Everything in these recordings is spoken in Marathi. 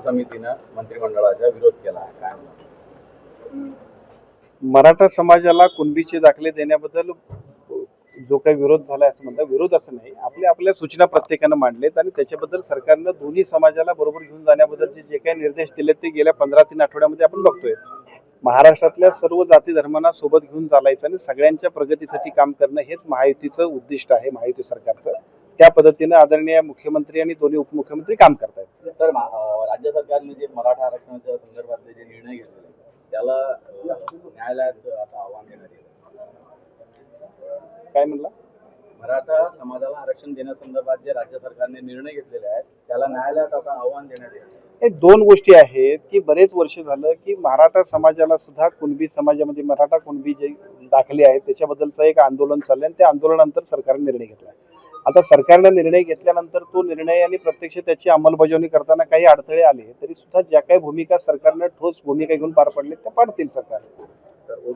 उपसमितीनं मंत्रिमंडळाचा विरोध केला. काय मराठा समाजाला कुणबीचे दाखले देण्याबद्दल जो काही विरोध झाला असं म्हणतात. विरोध असं नाही. आपल्या आपल्या सूचना प्रत्येकानं मांडलेत आणि त्याच्याबद्दल सरकारनं दोन्ही समाजाला बरोबर घेऊन जाण्याबद्दलचे जे काही निर्देश दिलेत ते गेल्या पंधरा तीन आठवड्यामध्ये आपण बघतोय. महाराष्ट्रातल्या सर्व जाती धर्मांना सोबत घेऊन चालायचं आणि सगळ्यांच्या प्रगतीसाठी काम करणं हेच महायुतीचं उद्दिष्ट आहे महायुती सरकारचं. त्या पद्धतीनं आदरणीय मुख्यमंत्री आणि दोन्ही उपमुख्यमंत्री काम करतायत. राज्य सरकारने जे मराठा आरक्षणाच्या संदर्भातले जे निर्णय आहेत, त्याला न्यायालयात आता आव्हान देण्यात येईल. काय म्हणला? मराठा समाजाला आरक्षण देण्यासंदर्भात जे राज्य सरकारने निर्णय घेतलेले आहेत त्याला न्यायालयात आता आव्हान देण्यात येईल. हे दोन गोष्टी आहेत की बरेच वर्ष झालं की मराठा समाजाला सुद्धा कुणबी समाजामध्ये मराठा कुणबी जे दाखले आहेत त्याच्याबद्दलचं एक आंदोलन चाललंय आणि त्या आंदोलनानंतर सरकारने निर्णय घेतला आता सरकारनं निर्णय घेतल्यानंतर तो निर्णय आणि प्रत्यक्ष त्याची अंमलबजावणी करताना काही अडथळे आले तरी सुद्धा ज्या काही भूमिका सरकारनं ठोस भूमिका घेऊन पार पडले त्या पाडतील सरकार.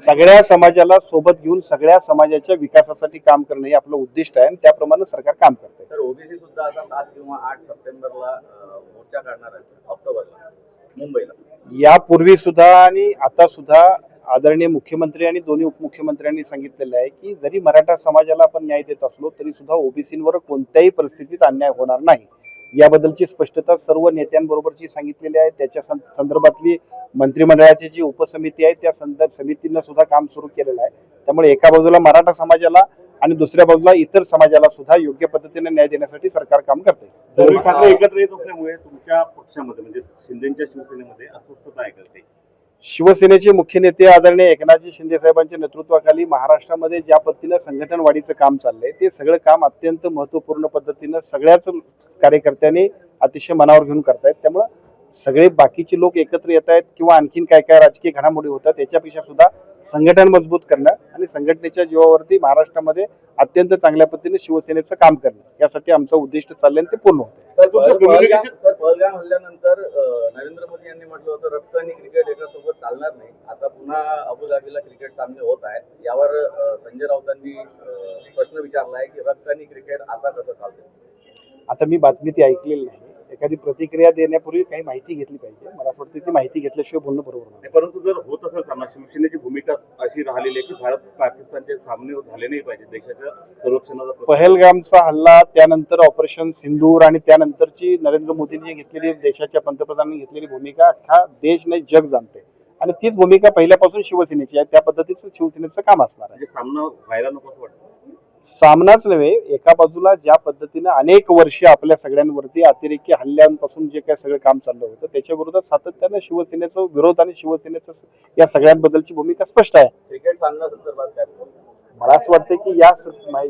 सगळ्या समाजाला सोबत घेऊन सगळ्या समाजाच्या विकासासाठी काम करणं हे आपलं उद्दिष्ट आहे आणि त्याप्रमाणे सरकार काम करते तर ओबीसी सुद्धा आता सात किंवा आठ सप्टेंबरला मोर्चा काढणार आहे ऑक्टोबरला मुंबईला. यापूर्वी सुद्धा आणि आता सुद्धा आदरणीय मुख्यमंत्री आणि दोन्ही उपमुख्यमंत्र्यांनी सांगितलेलं आहे की जरी मराठा समाजाला आपण न्याय देत असलो तरी सुद्धा ओबीसींवर कोणत्याही परिस्थितीत अन्याय होणार नाही. याबद्दलची स्पष्टता सर्व नेत्यांबरोबरची सांगितलेली आहे. त्याच्या संदर्भातली मंत्रिमंडळाची जी उपसमिती आहे त्या संदर्भ समितीनं सुद्धा काम सुरू केलेलं आहे. त्यामुळे एका बाजूला मराठा समाजाला आणि दुसऱ्या बाजूला इतर समाजाला सुद्धा योग्य पद्धतीने न्याय देण्यासाठी सरकार काम करते ठाकरे एकत्र येत असल्यामुळे तुमच्या पक्षामध्ये म्हणजे शिंदेच्या शिवसेनेमध्ये अस्वस्थता आहे करते शिवसेनेचे मुख्य नेते आदरणीय एकनाथजी शिंदे साहेबांच्या नेतृत्वाखाली महाराष्ट्रामध्ये ज्या पद्धतीनं संघटन वाढीचं काम चाललंय ते सगळं काम अत्यंत महत्त्वपूर्ण पद्धतीनं सगळ्याच कार्यकर्त्यांनी अतिशय मनावर घेऊन करतायत. त्यामुळं सगळे बाकीचे लोक एकत्र येत आहेत किंवा आणखीन काय काय राजकीय घडामोडी होतात याच्यापेक्षा सुद्धा संघटन मजबूत करणं आणि संघटनेच्या जीवावरती महाराष्ट्रामध्ये अत्यंत चांगल्या पद्धतीने शिवसेनेचं काम करणं. यासाठी आमचं उद्दिष्ट चाललंय आणि ते पूर्ण होतं पहलगाम हल्ल्यानंतर नरेंद्र मोदी यांनी म्हटलं होतं रक्त आणि क्रिकेट एकासोबत चालणार नाही. आता पुन्हा अबुधाबीला क्रिकेट सामने होत आहेत यावर संजय राऊतांनी प्रश्न विचारला आहे की रक्त आणि क्रिकेट आता कसं चालतं आता मी बातमी ती ऐकलेली नाही. एखादी प्रतिक्रिया देण्यापूर्वी काही माहिती घेतली पाहिजे. मला असं वाटतं ती माहिती घेतल्याशिवाय बोलणं बरोबर नाही. परंतु जर होत असेल सामना शिवसेनेची भूमिका अशी राहिलेली आहे की भारत पाकिस्तानचे सामने झाले नाही पाहिजे देशाच्या संरक्षणाचा पहलगामचा हल्ला त्यानंतर ऑपरेशन सिंदूर आणि त्यानंतरची नरेंद्र मोदींनी घेतलेली देशाच्या पंतप्रधानांनी घेतलेली भूमिका अख्खा देश नाही जग जाणते आणि तीच भूमिका पहिल्यापासून शिवसेनेची आहे. त्या पद्धतीचं शिवसेनेचं काम असणार आहे. म्हणजे सामना व्हायला नको वाटतं. सामनाच नव्हे एका बाजूला ज्या पद्धतीनं अनेक वर्ष आपल्या सगळ्यांवरती अतिरेकी हल्ल्यांपासून जे काही सगळं काम चाललं होतं त्याच्या विरोधात सातत्यानं शिवसेनेचं विरोध आणि शिवसेनेचं या सगळ्यांबद्दलची भूमिका स्पष्ट आहे. क्रिकेट काय मला असं वाटतं की या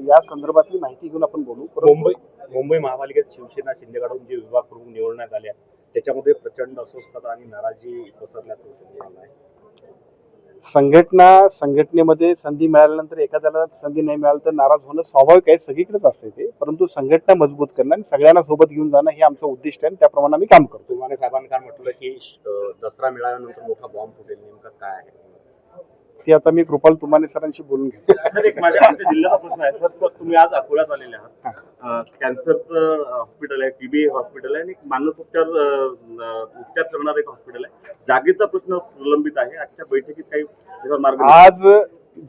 या संदर्भातली माहिती घेऊन आपण बोलू. मुंबई मुंबई महापालिकेत शिवसेना शिंदेगडहून जे विभाग प्रमुख निवडण्यात आले आहेत, त्याच्यामध्ये प्रचंड अस्वस्थता आणि नाराजी पसरल्याचं दिसून आलं आहे. संघटना संघटनेमध्ये संधी मिळाल्यानंतर एखाद्याला संधी नाही मिळाली तर नाराज होणं स्वाभाविक आहे सगळीकडेच असते ते. परंतु संघटना मजबूत करणं आणि सगळ्यांना सोबत घेऊन जाणं हे आमचं उद्दिष्ट आहे आणि त्याप्रमाणे आम्ही काम करतो. तुम्हाला साहेबांनी काय म्हटलं की दसरा मिळाल्यानंतर मोठा बॉम्ब फुटेल नेमकं काय आहे? ते आता मी कृपाल तुमाने सरांशी बोलून घेतो. सर एक माझ्या जिल्ह्याचा प्रश्न आहे. सर तुम्ही आज अकोल्यात आलेले आहात. कॅन्सरचं हॉस्पिटल आहे टीबी हॉस्पिटल आहे आणि एक मानस उपचार उपचार करणारं एक हॉस्पिटल आहे. जागेचा प्रश्न प्रलंबित आहे. आजच्या बैठकीत काही मार्ग आज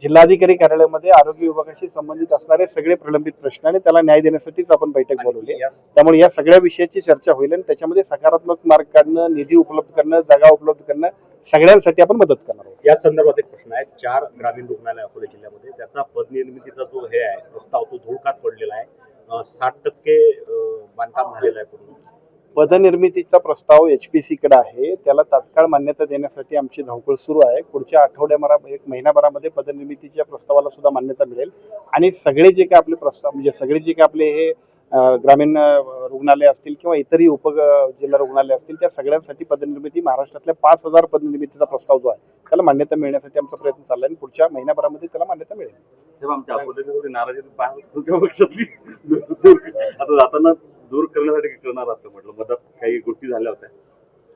जिल्हाधिकारी कार्यालयामध्ये आरोग्य विभागाशी संबंधित असणारे सगळे प्रलंबित प्रश्न आणि त्याला न्याय देण्यासाठीच आपण बैठक बोलवली त्यामुळे या सगळ्या विषयाची चर्चा होईल आणि त्याच्यामध्ये सकारात्मक मार्ग काढणं निधी उपलब्ध करणं जागा उपलब्ध करणं सगळ्यांसाठी आपण मदत करणार आहोत. या संदर्भात एक प्रश्न आहे. चार ग्रामीण रुग्णालय अकोला जिल्ह्यामध्ये त्याचा पदनिर्मितीचा जो हे आहे प्रस्ताव तो धोकात पडलेला आहे. साठ टक्के बांधकाम झालेलं आहे पूर्ण. पदनिर्मितीचा प्रस्ताव एच पी सीकडे आहे. त्याला तात्काळ मान्यता देण्यासाठी आमची धावपळ सुरू आहे. पुढच्या आठवड्याभरा एक महिनाभरामध्ये पदनिर्मितीच्या प्रस्तावाला सुद्धा मान्यता मिळेल. आणि सगळे जे काही आपले प्रस्ताव म्हणजे सगळे जे काही आपले हे ग्रामीण रुग्णालय असतील किंवा इतरही उप जिल्हा रुग्णालय असतील त्या सगळ्यांसाठी पदनिर्मिती महाराष्ट्रातल्या पाच हजार पदनिर्मितीचा प्रस्ताव जो आहे त्याला मान्यता मिळण्यासाठी आमचा प्रयत्न चालला आहे आणि पुढच्या महिन्याभरामध्ये त्याला मान्यता मिळेल. तेव्हा आमच्या नाराजी आता जाताना दूर करण्यासाठी करणार असं म्हटलं? मदत काही गोष्टी झाल्या होत्या.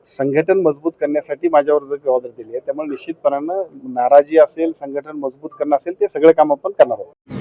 संघटन मजबूत करण्यासाठी माझ्यावर जर जबाबदारी दिली आहे त्यामुळे निश्चितपणानं नाराजी असेल संघटन मजबूत करणं असेल ते सगळं काम आपण करणार आहोत.